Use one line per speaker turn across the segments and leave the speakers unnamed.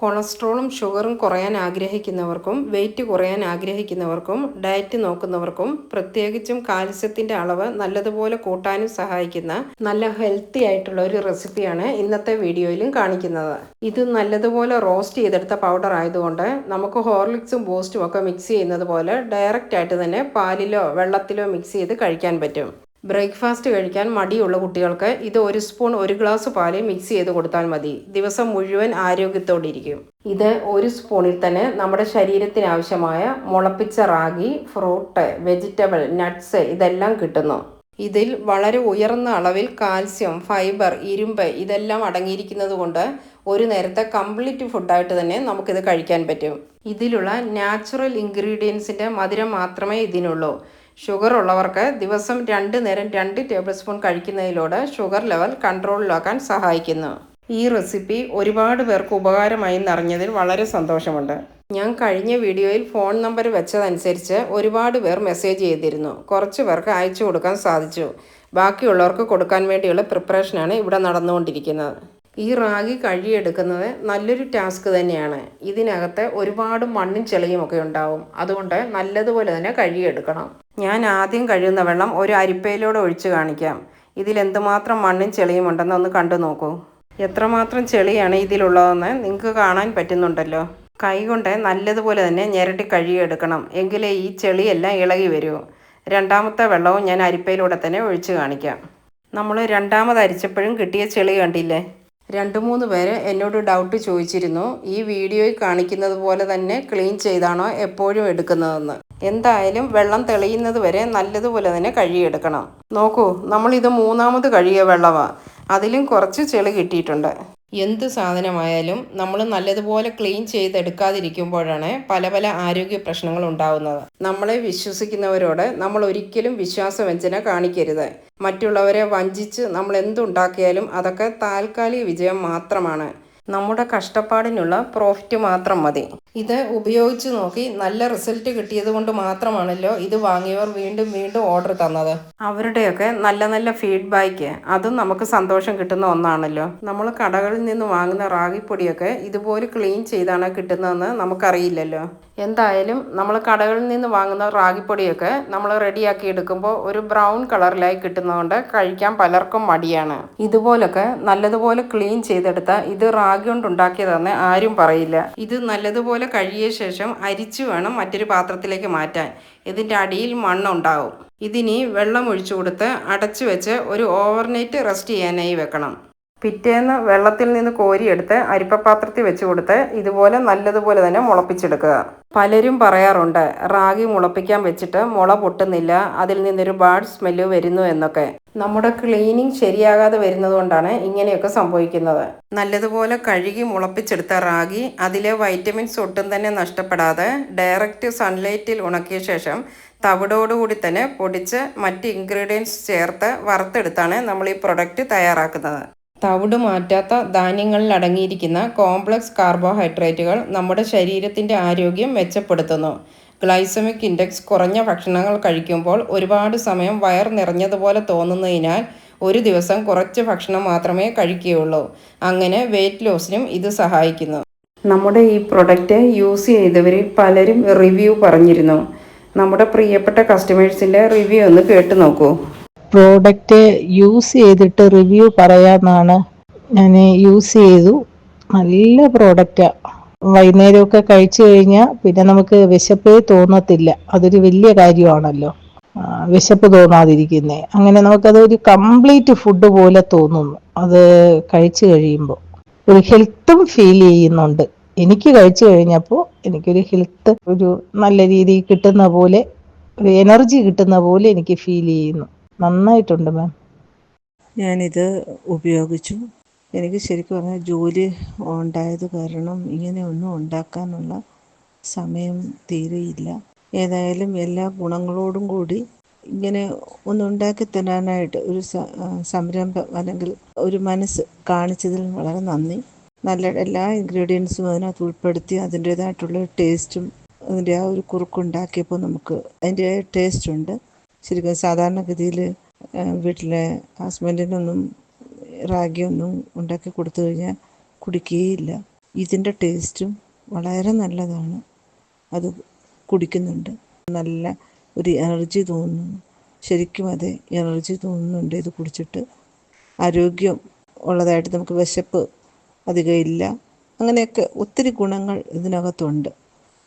കൊളസ്ട്രോളും ഷുഗറും കുറയാൻ ആഗ്രഹിക്കുന്നവർക്കും വെയിറ്റ് കുറയാൻ ആഗ്രഹിക്കുന്നവർക്കും ഡയറ്റ് നോക്കുന്നവർക്കും പ്രത്യേകിച്ചും കാൽസ്യത്തിന്റെ അളവ് നല്ലതുപോലെ കൂട്ടാനും സഹായിക്കുന്ന നല്ല ഹെൽത്തി ആയിട്ടുള്ള ഒരു റെസിപ്പിയാണ് ഇന്നത്തെ വീഡിയോയിലും കാണിക്കുന്നത്. ഇത് നല്ലതുപോലെ റോസ്റ്റ് ചെയ്തെടുത്ത പൗഡർ ആയതുകൊണ്ട് നമുക്ക് ഹോർലിക്സും ബൂസ്റ്റും ഒക്കെ മിക്സ് ചെയ്യുന്നത് പോലെ ഡയറക്റ്റ് ആയിട്ട് തന്നെ പാലിലോ വെള്ളത്തിലോ മിക്സ് ചെയ്ത് കഴിക്കാൻ പറ്റും. ബ്രേക്ക്ഫാസ്റ്റ് കഴിക്കാൻ മടിയുള്ള കുട്ടികൾക്ക് ഇത് ഒരു സ്പൂൺ ഒരു ഗ്ലാസ് പാൽ മിക്സ് ചെയ്ത് കൊടുത്താൽ മതി. ദിവസം മുഴുവൻ ആരോഗ്യത്തോടിരിക്കും. ഇത് ഒരു സ്പൂണിൽ തന്നെ നമ്മുടെ ശരീരത്തിന് ആവശ്യമായ മുളപ്പിച്ച റാഗി ഫ്രൂട്ട് വെജിറ്റബിൾ നട്ട്സ് ഇതെല്ലാം കിട്ടുന്നു. ഇതിൽ വളരെ ഉയർന്ന അളവിൽ കാൽസ്യം ഫൈബർ ഇരുമ്പ് ഇതെല്ലാം അടങ്ങിയിരിക്കുന്നത് കൊണ്ട് ഒരു നേരത്തെ കംപ്ലീറ്റ് ഫുഡായിട്ട് തന്നെ നമുക്കിത് കഴിക്കാൻ പറ്റും. ഇതിലുള്ള നാച്ചുറൽ ഇൻഗ്രീഡിയൻസിന്റെ മധുരം മാത്രമേ ഇതിനുള്ളൂ. ഷുഗർ ഉള്ളവർക്ക് ദിവസം രണ്ട് നേരം രണ്ട് ടേബിൾ സ്പൂൺ കഴിക്കുന്നതിലൂടെ ഷുഗർ ലെവൽ കൺട്രോളിലാക്കാൻ സഹായിക്കുന്നു. ഈ റെസിപ്പി ഒരുപാട് പേർക്ക് ഉപകാരമായി എന്നറിഞ്ഞതിൽ വളരെ സന്തോഷമുണ്ട്. ഞാൻ കഴിഞ്ഞ വീഡിയോയിൽ ഫോൺ നമ്പർ വെച്ചതനുസരിച്ച് ഒരുപാട് പേർ മെസ്സേജ് ചെയ്തിരുന്നു. കുറച്ച് പേർക്ക് അയച്ചു കൊടുക്കാൻ സാധിച്ചു. ബാക്കിയുള്ളവർക്ക് കൊടുക്കാൻ വേണ്ടിയുള്ള പ്രിപ്പറേഷനാണ് ഇവിടെ നടന്നുകൊണ്ടിരിക്കുന്നത്. ഈ റാഗി കഴുകിയെടുക്കുന്നത് നല്ലൊരു ടാസ്ക് തന്നെയാണ്. ഇതിനകത്ത് ഒരുപാട് മണ്ണും ചെളിയും ഒക്കെ ഉണ്ടാവും. അതുകൊണ്ട് നല്ലതുപോലെ തന്നെ കഴുകിയെടുക്കണം. ഞാൻ ആദ്യം കഴുകുന്ന വെള്ളം ഒരു അരിപ്പയിലൂടെ ഒഴിച്ച് കാണിക്കാം. ഇതിൽ എന്തുമാത്രം മണ്ണും ചെളിയും ഉണ്ടെന്ന് ഒന്ന് കണ്ടു നോക്കൂ. എത്രമാത്രം ചെളിയാണ് ഇതിലുള്ളതെന്ന് നിങ്ങൾക്ക് കാണാൻ പറ്റുന്നുണ്ടല്ലോ. കൈകൊണ്ട് നല്ലതുപോലെ തന്നെ ഞെരട്ടി കഴുകിയെടുക്കണം. എങ്കിലേ ഈ ചെളിയെല്ലാം ഇളകി വരൂ. രണ്ടാമത്തെ വെള്ളവും ഞാൻ അരിപ്പയിലൂടെ തന്നെ ഒഴിച്ച് കാണിക്കാം. നമ്മൾ രണ്ടാമത് അരിച്ചപ്പോഴും കിട്ടിയ ചെളി കണ്ടില്ലേ? രണ്ട് മൂന്ന് പേര് എന്നോട് ഡൗട്ട് ചോദിച്ചിരുന്നു. ഈ വീഡിയോയിൽ കാണിക്കുന്നത് പോലെ തന്നെ ക്ലീൻ ചെയ്താണോ എപ്പോഴും എടുക്കുന്നതെന്ന്. എന്തായാലും വെള്ളം തെളിയുന്നത് വരെ നല്ലതുപോലെ തന്നെ കഴുകിയെടുക്കണം. നോക്കൂ നമ്മളിത് മൂന്നാമത് കഴുകിയ വെള്ളമാണ് അതിലും കുറച്ച് ചെളി കിട്ടിയിട്ടുണ്ട്. എന്ത് സാധനമായാലും നമ്മൾ നല്ലതുപോലെ ക്ലീൻ ചെയ്തെടുക്കാതിരിക്കുമ്പോഴാണ് പല പല ആരോഗ്യ പ്രശ്നങ്ങൾ ഉണ്ടാവുന്നത്. നമ്മളെ വിശ്വസിക്കുന്നവരോട് നമ്മൾ ഒരിക്കലും വിശ്വാസവഞ്ചന കാണിക്കരുത്. മറ്റുള്ളവരെ വഞ്ചിച്ച് നമ്മൾ എന്തുണ്ടാക്കിയാലും അതൊക്കെ താൽക്കാലിക വിജയം മാത്രമാണ്. നമ്മുടെ കഷ്ടപ്പാടിനുള്ള പ്രോഫിറ്റ് മാത്രം മതി. ഇത് ഉപയോഗിച്ച് നോക്കി നല്ല റിസൾട്ട് കിട്ടിയത് കൊണ്ട് മാത്രമാണല്ലോ ഇത് വാങ്ങിയവർ വീണ്ടും വീണ്ടും ഓർഡർ തന്നത്. അവരുടെയൊക്കെ നല്ല നല്ല ഫീഡ്ബാക്ക് അതും നമുക്ക് സന്തോഷം കിട്ടുന്ന ഒന്നാണല്ലോ. നമ്മൾ കടകളിൽ നിന്ന് വാങ്ങുന്ന റാഗിപ്പൊടിയൊക്കെ ഇതുപോലെ ക്ലീൻ ചെയ്താണ് കിട്ടുന്നതെന്ന് നമുക്കറിയില്ലല്ലോ. എന്തായാലും നമ്മൾ കടകളിൽ നിന്ന് വാങ്ങുന്ന റാഗിപ്പൊടിയൊക്കെ നമ്മൾ റെഡിയാക്കി എടുക്കുമ്പോൾ ഒരു ബ്രൗൺ കളറിലായി കിട്ടുന്നതുകൊണ്ട് കഴിക്കാൻ പലർക്കും മടിയാണ്. ഇതുപോലൊക്കെ നല്ലതുപോലെ ക്ലീൻ ചെയ്തെടുത്ത ഇത് റാഗി കൊണ്ട് ഉണ്ടാക്കിയതെന്ന് ആരും പറയില്ല. ഇത് നല്ലതുപോലെ കഴുകിയ ശേഷം അരിച്ചു വേണം മറ്റൊരു പാത്രത്തിലേക്ക് മാറ്റാൻ. ഇതിന്റെ അടിയിൽ മണ്ണുണ്ടാവും. ഇതിനി വെള്ളം ഒഴിച്ചു കൊടുത്ത് അടച്ചു വെച്ച് ഒരു ഓവർനൈറ്റ് റെസ്റ്റ് ചെയ്യാനായി വെക്കണം. പിറ്റേന്ന് വെള്ളത്തിൽ നിന്ന് കോരിയെടുത്ത് അരിപ്പപാത്രത്തിൽ വെച്ച് കൊടുത്ത് ഇതുപോലെ നല്ലതുപോലെ തന്നെ മുളപ്പിച്ചെടുക്കുക. പലരും പറയാറുണ്ട് റാഗി മുളപ്പിക്കാൻ വെച്ചിട്ട് മുള പൊട്ടുന്നില്ല അതിൽ നിന്നൊരു ബാഡ് സ്മെല്ല് വരുന്നു എന്നൊക്കെ. നമ്മുടെ ക്ലീനിങ് ശരിയാകാതെ വരുന്നത് കൊണ്ടാണ് ഇങ്ങനെയൊക്കെ സംഭവിക്കുന്നത്. നല്ലതുപോലെ കഴുകി മുളപ്പിച്ചെടുത്ത റാഗി അതിലെ വൈറ്റമിൻസ് ഒട്ടും തന്നെ നഷ്ടപ്പെടാതെ ഡയറക്റ്റ് സൺലൈറ്റിൽ ഉണക്കിയ ശേഷം തവിടോടുകൂടി തന്നെ പൊടിച്ച് മറ്റ് ഇൻഗ്രീഡിയൻസ് ചേർത്ത് വറുത്തെടുത്താണ് നമ്മൾ ഈ പ്രൊഡക്റ്റ് തയ്യാറാക്കുന്നത്. തവിട് മാറ്റാത്ത ധാന്യങ്ങളിൽ അടങ്ങിയിരിക്കുന്ന കോംപ്ലക്സ് കാർബോഹൈഡ്രേറ്റുകൾ നമ്മുടെ ശരീരത്തിന്റെ ആരോഗ്യം മെച്ചപ്പെടുത്തുന്നു. ഗ്ലൈസമിക് ഇൻഡെക്സ് കുറഞ്ഞ ഭക്ഷണങ്ങൾ കഴിക്കുമ്പോൾ ഒരുപാട് സമയം വയർ നിറഞ്ഞതുപോലെ തോന്നുന്നതിനാൽ ഒരു ദിവസം കുറച്ച് ഭക്ഷണം മാത്രമേ കഴിക്കുകയുള്ളൂ. അങ്ങനെ വെയിറ്റ് ലോസിനും ഇത് സഹായിക്കുന്നു. നമ്മുടെ ഈ പ്രൊഡക്റ്റ് യൂസ് ചെയ്തവരിൽ പലരും റിവ്യൂ പറഞ്ഞിരുന്നു. നമ്മുടെ പ്രിയപ്പെട്ട കസ്റ്റമേഴ്സിന്റെ റിവ്യൂ ഒന്ന് കേട്ടു നോക്കൂ.
പ്രോഡക്റ്റ് യൂസ് ചെയ്തിട്ട് റിവ്യൂ പറയാമെന്നാണ് ഞാൻ യൂസ് ചെയ്തു. നല്ല പ്രോഡക്റ്റാണ് വൈകുന്നേരമൊക്കെ കഴിച്ചു കഴിഞ്ഞാൽ പിന്നെ നമുക്ക് വിശപ്പേ തോന്നത്തില്ല. അതൊരു വലിയ കാര്യമാണല്ലോ. വിശപ്പ് തോന്നാതിരിക്കുന്നേ. അങ്ങനെ നമുക്കത് ഒരു കംപ്ലീറ്റ് ഫുഡ് പോലെ തോന്നുന്നു. അത് കഴിച്ചു കഴിയുമ്പോൾ ഒരു ഹെൽത്തും ഫീൽ ചെയ്യുന്നുണ്ട്. എനിക്ക് കഴിച്ചു കഴിഞ്ഞപ്പോൾ എനിക്കൊരു ഹെൽത്ത് ഒരു നല്ല രീതിയിൽ കിട്ടുന്ന പോലെ ഒരു എനർജി കിട്ടുന്ന പോലെ എനിക്ക് ഫീൽ ചെയ്യുന്നു. നന്നായിട്ടുണ്ട് മാം
ഞാനിത് ഉപയോഗിച്ചു. എനിക്ക് ശരിക്കും പറഞ്ഞാൽ ജോലി ഉണ്ടായത് കാരണം ഇങ്ങനെ ഒന്നും ഉണ്ടാക്കാനുള്ള സമയം തീരെയില്ല. ഏതായാലും എല്ലാ ഗുണങ്ങളോടും കൂടി ഇങ്ങനെ ഒന്നുണ്ടാക്കി തരാനായിട്ട് ഒരു സംരംഭം അല്ലെങ്കിൽ ഒരു മനസ്സ് കാണിച്ചതിൽ വളരെ നന്ദി. നല്ല എല്ലാ ഇൻഗ്രീഡിയൻസും അതിനകത്ത് ഉൾപ്പെടുത്തി അതിന്റേതായിട്ടുള്ള ടേസ്റ്റും അതിന്റെ ആ ഒരു കുറുക്കുണ്ടാക്കിയപ്പോൾ നമുക്ക് അതിന്റെ ടേസ്റ്റ് ഉണ്ട്. ശരിക്കും സാധാരണഗതിയിൽ വീട്ടിലെ ഹസ്ബൻഡിനൊന്നും റാഗിയൊന്നും ഉണ്ടാക്കി കൊടുത്തു കഴിഞ്ഞാൽ കുടിക്കുകയില്ല. ഇതിന്റെ ടേസ്റ്റും വളരെ നല്ലതാണ്. അത് കുടിക്കുന്നുണ്ട്. നല്ല ഒരു എനർജി തോന്നുന്നു. ശരിക്കും അതെ എനർജി തോന്നുന്നുണ്ട് ഇത് കുടിച്ചിട്ട്. ആരോഗ്യം ഉള്ളതായിട്ട് നമുക്ക് വിശപ്പ് അധികം ഇല്ല. അങ്ങനെയൊക്കെ ഒത്തിരി ഗുണങ്ങൾ ഇതിനകത്തുണ്ട്.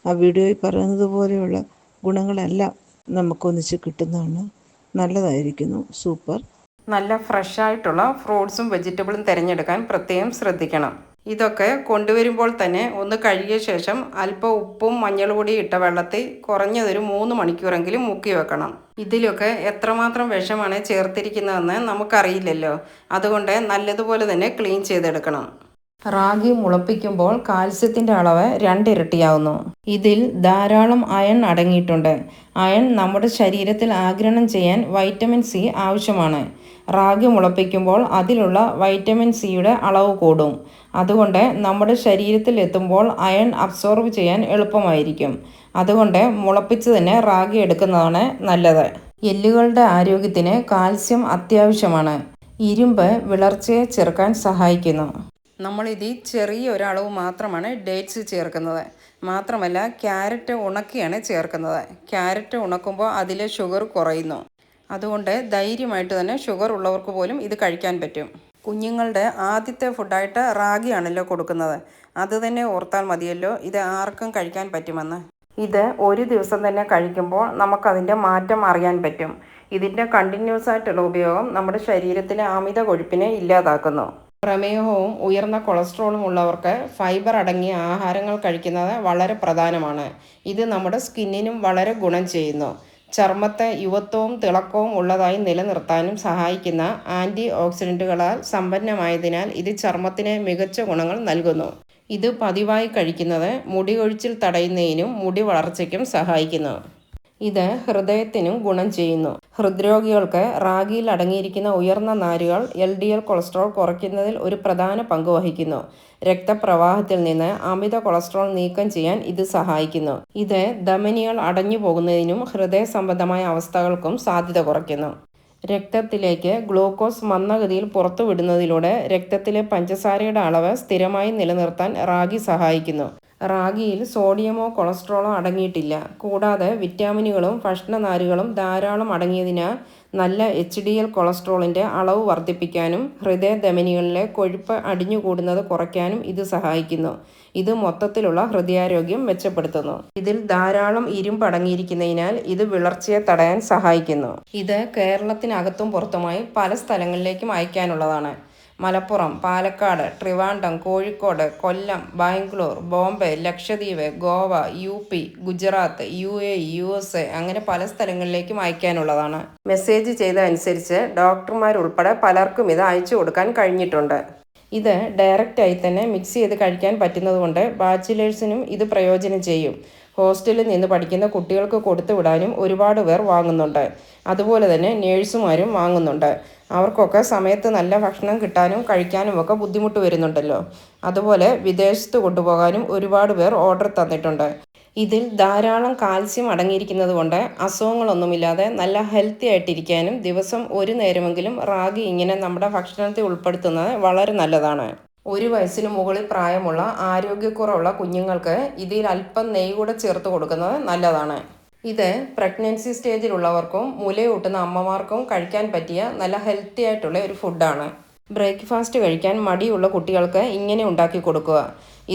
ആ വീഡിയോയിൽ പറയുന്നത് പോലെയുള്ള ഗുണങ്ങളെല്ലാം നമുക്കൊന്നിച്ച് കിട്ടുന്നതാണ്. നല്ലതായിരിക്കുന്നു. സൂപ്പർ.
നല്ല ഫ്രഷ് ആയിട്ടുള്ള ഫ്രൂട്ട്സും വെജിറ്റബിളും തിരഞ്ഞെടുക്കാൻ പ്രത്യേകം ശ്രദ്ധിക്കണം. ഇതൊക്കെ കൊണ്ടുവരുമ്പോൾ തന്നെ ഒന്ന് കഴുകിയ ശേഷം അല്പം ഉപ്പും മഞ്ഞൾപ്പൊടിയും ഇട്ട വെള്ളത്തിൽ കുറഞ്ഞതൊരു മൂന്ന് മണിക്കൂറെങ്കിലും മുക്കി വെക്കണം. ഇതിലൊക്കെ എത്രമാത്രം വിഷമാണ് ചേർത്തിരിക്കുന്നതെന്ന് നമുക്കറിയില്ലല്ലോ. അതുകൊണ്ട് നല്ലതുപോലെ തന്നെ ക്ലീൻ ചെയ്തെടുക്കണം. റാഗി മുളപ്പിക്കുമ്പോൾ കാൽസ്യത്തിന്റെ അളവ് രണ്ടിരട്ടിയാവുന്നു. ഇതിൽ ധാരാളം അയൺ അടങ്ങിയിട്ടുണ്ട്. അയൺ നമ്മുടെ ശരീരത്തിൽ ആഗിരണം ചെയ്യാൻ വൈറ്റമിൻ സി ആവശ്യമാണ്. റാഗി മുളപ്പിക്കുമ്പോൾ അതിലുള്ള വൈറ്റമിൻ സിയുടെ അളവ് കൂടും. അതുകൊണ്ട് നമ്മുടെ ശരീരത്തിൽ എത്തുമ്പോൾ അയൺ അബ്സോർബ് ചെയ്യാൻ എളുപ്പമായിരിക്കും. അതുകൊണ്ട് മുളപ്പിച്ച് തന്നെ റാഗി എടുക്കുന്നതാണ് നല്ലത്. എല്ലുകളുടെ ആരോഗ്യത്തിന് കാൽസ്യം അത്യാവശ്യമാണ്. ഇരുമ്പ് വിളർച്ചയെ ചെറുക്കാൻ സഹായിക്കുന്നു. നമ്മളിതിൽ ചെറിയ ഒരളവ് മാത്രമാണ് ഡേറ്റ്സ് ചേർക്കുന്നത്. മാത്രമല്ല ക്യാരറ്റ് ഉണക്കിയാണ് ചേർക്കുന്നത്. ക്യാരറ്റ് ഉണക്കുമ്പോൾ അതിലെ ഷുഗർ കുറയുന്നു. അതുകൊണ്ട് ധൈര്യമായിട്ട് തന്നെ ഷുഗർ ഉള്ളവർക്ക് പോലും ഇത് കഴിക്കാൻ പറ്റും. കുഞ്ഞുങ്ങളുടെ ആദ്യത്തെ ഫുഡായിട്ട് റാഗിയാണല്ലോ കൊടുക്കുന്നത്. അത് തന്നെ ഓർത്താൽ മതിയല്ലോ ഇത് ആർക്കും കഴിക്കാൻ പറ്റുമെന്ന്. ഇത് ഒരു ദിവസം തന്നെ കഴിക്കുമ്പോൾ നമുക്കതിന്റെ മാറ്റം അറിയാൻ പറ്റും. ഇതിന്റെ കണ്ടിന്യൂസ് ആയിട്ടുള്ള ഉപയോഗം നമ്മുടെ ശരീരത്തിലെ അമിത കൊഴുപ്പിനെ ഇല്ലാതാക്കുന്നു. പ്രമേഹവും ഉയർന്ന കൊളസ്ട്രോളും ഉള്ളവർക്ക് ഫൈബർ അടങ്ങിയ ആഹാരങ്ങൾ കഴിക്കുന്നത് വളരെ പ്രധാനമാണ്. ഇത് നമ്മുടെ സ്കിന്നിനും വളരെ ഗുണം ചെയ്യുന്നു. ചർമ്മത്തെ യുവത്വവും തിളക്കവും ഉള്ളതായി നിലനിർത്താനും സഹായിക്കുന്ന ആന്റി ഓക്സിഡന്റുകളാൽ സമ്പന്നമായതിനാൽ ഇത് ചർമ്മത്തിന് മികച്ച ഗുണങ്ങൾ നൽകുന്നു. ഇത് പതിവായി കഴിക്കുന്നത് മുടി കൊഴിച്ചിൽ തടയുന്നതിനും മുടി വളർച്ചയ്ക്കും സഹായിക്കുന്നു. ഇത് ഹൃദയത്തിനും ഗുണം ചെയ്യുന്നു. ഹൃദ്രോഗികൾക്ക് റാഗിയിൽ അടങ്ങിയിരിക്കുന്ന ഉയർന്ന നാരുകൾ എൽ ഡി എൽ കൊളസ്ട്രോൾ കുറയ്ക്കുന്നതിൽ ഒരു പ്രധാന പങ്ക് വഹിക്കുന്നു. രക്തപ്രവാഹത്തിൽ നിന്ന് അമിത കൊളസ്ട്രോൾ നീക്കം ചെയ്യാൻ ഇത് സഹായിക്കുന്നു. ഇത് ധമനികൾ അടഞ്ഞു പോകുന്നതിനും ഹൃദയ സംബന്ധമായ അവസ്ഥകൾക്കും സാധ്യത കുറയ്ക്കുന്നു. രക്തത്തിലേക്ക് ഗ്ലൂക്കോസ് മന്ദഗതിയിൽ പുറത്തുവിടുന്നതിലൂടെ രക്തത്തിലെ പഞ്ചസാരയുടെ അളവ് സ്ഥിരമായി നിലനിർത്താൻ റാഗി സഹായിക്കുന്നു. റാഗിയിൽ സോഡിയമോ കൊളസ്ട്രോളോ അടങ്ങിയിട്ടില്ല. കൂടാതെ വിറ്റാമിനുകളും ഭക്ഷണനാരുകളും ധാരാളം അടങ്ങിയതിനാൽ നല്ല എച്ച് ഡി എൽ കൊളസ്ട്രോളിന്റെ അളവ് വർദ്ധിപ്പിക്കാനും ഹൃദയധമനികളിലെ കൊഴുപ്പ് അടിഞ്ഞുകൂടുന്നത് കുറയ്ക്കാനും ഇത് സഹായിക്കുന്നു. ഇത് മൊത്തത്തിലുള്ള ഹൃദയാരോഗ്യം മെച്ചപ്പെടുത്തുന്നു. ഇതിൽ ധാരാളം ഇരുമ്പ് അടങ്ങിയിരിക്കുന്നതിനാൽ ഇത് വിളർച്ചയെ തടയാൻ സഹായിക്കുന്നു. ഇത് കേരളത്തിനകത്തും പുറത്തുമായി പല സ്ഥലങ്ങളിലേക്കും അയക്കാനുള്ളതാണ്. Malappuram Palakkad Trivandrum Kozhikode Kollam Bangalore Bombay Lakshadweep Goa U P Gujarat U A U S A അങ്ങനെ പല സ്ഥലങ്ങളിലേക്കും അയക്കാനുള്ളതാണ്. മെസ്സേജ് ചെയ്ത അനുസരിച്ച് ഡോക്ടർമാരുൾപ്പെടെ പലർക്കും ഇത് അയച്ചു കൊടുക്കാൻ കഴിഞ്ഞിട്ടുണ്ട്. ഇത് ഡയറക്റ്റായി തന്നെ മിക്സ് ചെയ്ത് കഴിക്കാൻ പറ്റുന്നതുകൊണ്ട് ബാച്ചിലേഴ്സിനും ഇത് പ്രയോജനം ചെയ്യും. ഹോസ്റ്റലിൽ നിന്ന് പഠിക്കുന്ന കുട്ടികൾക്ക് കൊടുത്തു വിടാനും ഒരുപാട് പേർ വാങ്ങുന്നുണ്ട്. അതുപോലെ തന്നെ നേഴ്സുമാരും വാങ്ങുന്നുണ്ട്. അവർക്കൊക്കെ സമയത്ത് നല്ല ഭക്ഷണം കിട്ടാനും കഴിക്കാനും ഒക്കെ ബുദ്ധിമുട്ട് വരുന്നുണ്ടല്ലോ. അതുപോലെ വിദേശത്ത് കൊണ്ടുപോകാനും ഒരുപാട് പേർ ഓർഡർ തന്നിട്ടുണ്ട്. ഇതിൽ ധാരാളം കാൽസ്യം അടങ്ങിയിരിക്കുന്നത് കൊണ്ട് അസുഖങ്ങളൊന്നുമില്ലാതെ നല്ല ഹെൽത്തി ആയിട്ടിരിക്കാനും ദിവസം ഒരു നേരമെങ്കിലും റാഗി ഇങ്ങനെ നമ്മുടെ ഭക്ഷണത്തിൽ ഉൾപ്പെടുത്തുന്നത് വളരെ നല്ലതാണ്. ഒരു വയസ്സിന് മുകളിൽ പ്രായമുള്ള ആരോഗ്യക്കുറവുള്ള കുഞ്ഞുങ്ങൾക്ക് ഇതിൽ അല്പം നെയ്യ് കൂടെ ചേർത്ത് കൊടുക്കുന്നത് നല്ലതാണ്. ഇത് പ്രഗ്നൻസി സ്റ്റേജിലുള്ളവർക്കും മുലയൂട്ടുന്ന അമ്മമാർക്കും കഴിക്കാൻ പറ്റിയ നല്ല ഹെൽത്തി ആയിട്ടുള്ള ഒരു ഫുഡാണ് ബ്രേക്ക്ഫാസ്റ്റ് കഴിക്കാൻ മടിയുള്ള കുട്ടികൾക്ക് ഇങ്ങനെ ഉണ്ടാക്കി കൊടുക്കുക.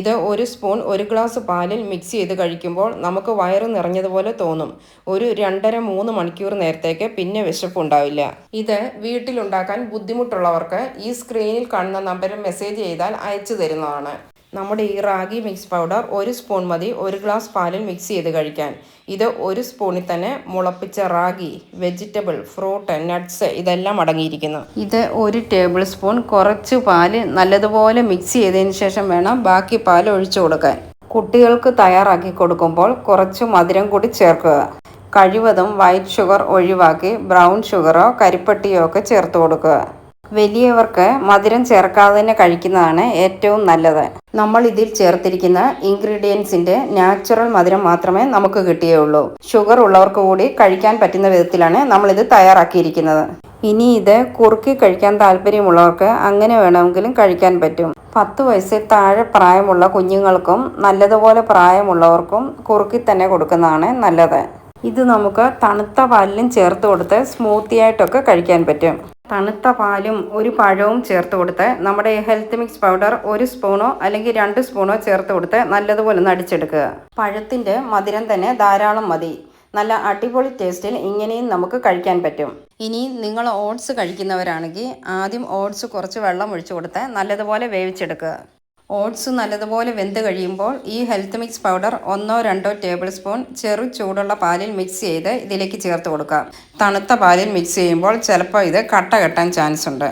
ഇത് ഒരു സ്പൂൺ ഒരു ഗ്ലാസ് പാലിൽ മിക്സ് ചെയ്ത് കഴിക്കുമ്പോൾ നമുക്ക് വയറ് നിറഞ്ഞതുപോലെ തോന്നും. ഒരു രണ്ടര മൂന്ന് മണിക്കൂർ നേരത്തേക്ക് പിന്നെ വിശപ്പ് ഉണ്ടാവില്ല. ഇത് വീട്ടിലുണ്ടാക്കാൻ ബുദ്ധിമുട്ടുള്ളവർക്ക് ഈ സ്ക്രീനിൽ കാണുന്ന നമ്പറിൽ മെസ്സേജ് ചെയ്താൽ അയച്ചു തരുന്നതാണ്. നമ്മുടെ ഈ റാഗി മിക്സ് പൗഡർ ഒരു സ്പൂൺ മതി ഒരു ഗ്ലാസ് പാലിൽ മിക്സ് ചെയ്ത് കഴിക്കാൻ. ഇത് ഒരു സ്പൂണിൽ തന്നെ മുളപ്പിച്ച റാഗി വെജിറ്റബിൾ ഫ്രൂട്ട് നട്ട്സ് ഇതെല്ലാം അടങ്ങിയിരിക്കുന്നു. ഇത് ഒരു ടേബിൾ സ്പൂൺ കുറച്ച് പാൽ നല്ലതുപോലെ മിക്സ് ചെയ്തതിന് ശേഷം വേണം ബാക്കി പാൽ ഒഴിച്ചു കൊടുക്കാൻ. കുട്ടികൾക്ക് തയ്യാറാക്കി കൊടുക്കുമ്പോൾ കുറച്ച് മധുരം കൂടി ചേർക്കുക. കഴിവതും വൈറ്റ് ഷുഗർ ഒഴിവാക്കി ബ്രൗൺ ഷുഗറോ കരിപ്പട്ടിയോ ഒക്കെ ചേർത്ത് കൊടുക്കുക. വലിയവർക്ക് മധുരം ചേർക്കാതെ തന്നെ കഴിക്കുന്നതാണ് ഏറ്റവും നല്ലത്. നമ്മൾ ഇതിൽ ചേർത്തിരിക്കുന്ന ഇൻഗ്രീഡിയൻസിന്റെ നാച്ചുറൽ മധുരം മാത്രമേ നമുക്ക് കിട്ടിയുള്ളൂ. ഷുഗർ ഉള്ളവർക്ക് കൂടി കഴിക്കാൻ പറ്റുന്ന വിധത്തിലാണ് നമ്മൾ ഇത് തയ്യാറാക്കിയിരിക്കുന്നത്. ഇനി ഇത് കുറുക്കി കഴിക്കാൻ താല്പര്യമുള്ളവർക്ക് അങ്ങനെ വേണമെങ്കിലും കഴിക്കാൻ പറ്റും. പത്ത് വയസ്സിൽ താഴെ പ്രായമുള്ള കുഞ്ഞുങ്ങൾക്കും നല്ലതുപോലെ പ്രായമുള്ളവർക്കും കുറുക്കി തന്നെ കൊടുക്കുന്നതാണ് നല്ലത്. ഇത് നമുക്ക് തണുത്ത പാലിലും ചേർത്ത് കൊടുത്ത് സ്മൂത്തി ആയിട്ടൊക്കെ കഴിക്കാൻ പറ്റും. തണുത്ത പാലും ഒരു പഴവും ചേർത്ത് കൊടുത്ത് നമ്മുടെ ഹെൽത്ത് മിക്സ് പൗഡർ ഒരു സ്പൂണോ അല്ലെങ്കിൽ രണ്ട് സ്പൂണോ ചേർത്ത് കൊടുത്ത് നല്ലതുപോലെ ഒന്ന് അടിച്ചെടുക്കുക പഴത്തിന്റെ മധുരം തന്നെ ധാരാളം മതി. നല്ല അടിപൊളി ടേസ്റ്റിൽ ഇങ്ങനെയും നമുക്ക് കഴിക്കാൻ പറ്റും. ഇനി നിങ്ങൾ ഓട്സ് കഴിക്കുന്നവരാണെങ്കിൽ ആദ്യം ഓട്സ് കുറച്ച് വെള്ളം ഒഴിച്ചു കൊടുത്ത് നല്ലതുപോലെ വേവിച്ചെടുക്കുക. ഓട്സ് നല്ലതുപോലെ വെന്ത് കഴിയുമ്പോൾ ഈ ഹെൽത്ത് മിക്സ് പൗഡർ ഒന്നോ രണ്ടോ ടേബിൾ സ്പൂൺ ചെറു ചൂടുള്ള പാലിൽ മിക്സ് ചെയ്ത് ഇതിലേക്ക് ചേർത്ത് കൊടുക്കുക തണുത്ത പാലിൽ മിക്സ് ചെയ്യുമ്പോൾ ചിലപ്പോൾ ഇത് കട്ട കെട്ടാൻ ചാൻസ് ഉണ്ട്.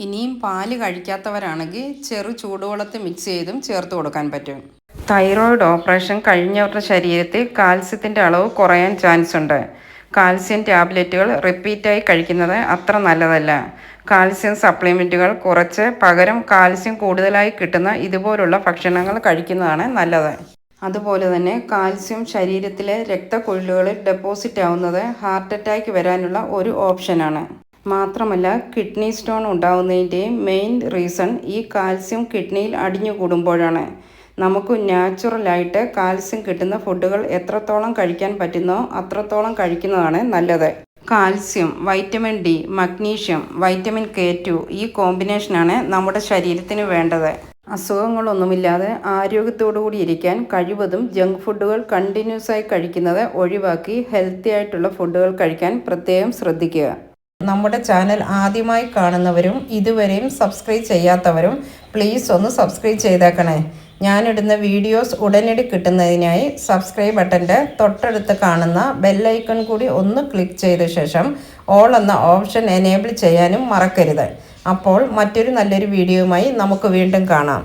ഇനിയും പാൽ കഴിക്കാത്തവരാണെങ്കിൽ ചെറു ചൂടുവെള്ളത്തിൽ മിക്സ് ചെയ്തും ചേർത്ത് കൊടുക്കാൻ പറ്റും. തൈറോയിഡ് ഓപ്പറേഷൻ കഴിഞ്ഞവരുടെ ശരീരത്തിൽ കാൽസ്യത്തിന്റെ അളവ് കുറയാൻ ചാൻസ് ഉണ്ട്. കാൽസ്യം ടാബ്ലറ്റുകൾ റിപ്പീറ്റായി കഴിക്കുന്നത് അത്ര നല്ലതല്ല. കാൽസ്യം സപ്ലിമെന്റുകൾ കുറച്ച് പകരം കാൽസ്യം കൂടുതലായി കിട്ടുന്ന ഇതുപോലുള്ള ഭക്ഷണങ്ങൾ കഴിക്കുന്നതാണ് നല്ലത്. അതുപോലെ തന്നെ കാൽസ്യം ശരീരത്തിലെ രക്തക്കൊഴിലുകളിൽ ഡെപ്പോസിറ്റ് ആവുന്നത് ഹാർട്ട് അറ്റാക്ക് വരാനുള്ള ഒരു ഓപ്ഷനാണ് മാത്രമല്ല കിഡ്നി സ്റ്റോൺ ഉണ്ടാവുന്നതിന്റെയും മെയിൻ റീസൺ ഈ കാൽസ്യം കിഡ്നിയിൽ അടിഞ്ഞുകൂടുമ്പോഴാണ്. നമുക്ക് നാച്ചുറലായിട്ട് കാൽസ്യം കിട്ടുന്ന ഫുഡുകൾ എത്രത്തോളം കഴിക്കാൻ പറ്റുന്നോ അത്രത്തോളം കഴിക്കുന്നതാണ് നല്ലത്. Calcium vitamin D magnesium vitamin K two ഈ കോമ്പിനേഷനാണ് നമ്മുടെ ശരീരത്തിന് വേണ്ടത്. അസുഖങ്ങളൊന്നുമില്ലാതെ ആരോഗ്യത്തോടു കൂടി ഇരിക്കാൻ കഴിവതും ജങ്ക് ഫുഡുകൾ കണ്ടിന്യൂസ് ആയി കഴിക്കുന്നത് ഒഴിവാക്കി ഹെൽത്തി ആയിട്ടുള്ള ഫുഡുകൾ കഴിക്കാൻ പ്രത്യേകം ശ്രദ്ധിക്കുക. നമ്മുടെ ചാനൽ ആദ്യമായി കാണുന്നവരും ഇതുവരെയും സബ്സ്ക്രൈബ് ചെയ്യാത്തവരും പ്ലീസ് ഒന്ന് സബ്സ്ക്രൈബ് ചെയ്തേക്കണേ. ഞാനിടുന്ന വീഡിയോസ് ഉടനടി കിട്ടുന്നതിനായി സബ്സ്ക്രൈബ് ബട്ടന്റെ തൊട്ടടുത്ത് കാണുന്ന ബെല്ലൈക്കൺ കൂടി ഒന്ന് ക്ലിക്ക് ചെയ്ത ശേഷം ഓൾ എന്ന ഓപ്ഷൻ എനേബിൾ ചെയ്യാനും മറക്കരുത്. അപ്പോൾ മറ്റൊരു നല്ലൊരു വീഡിയോയുമായി നമുക്ക് വീണ്ടും കാണാം.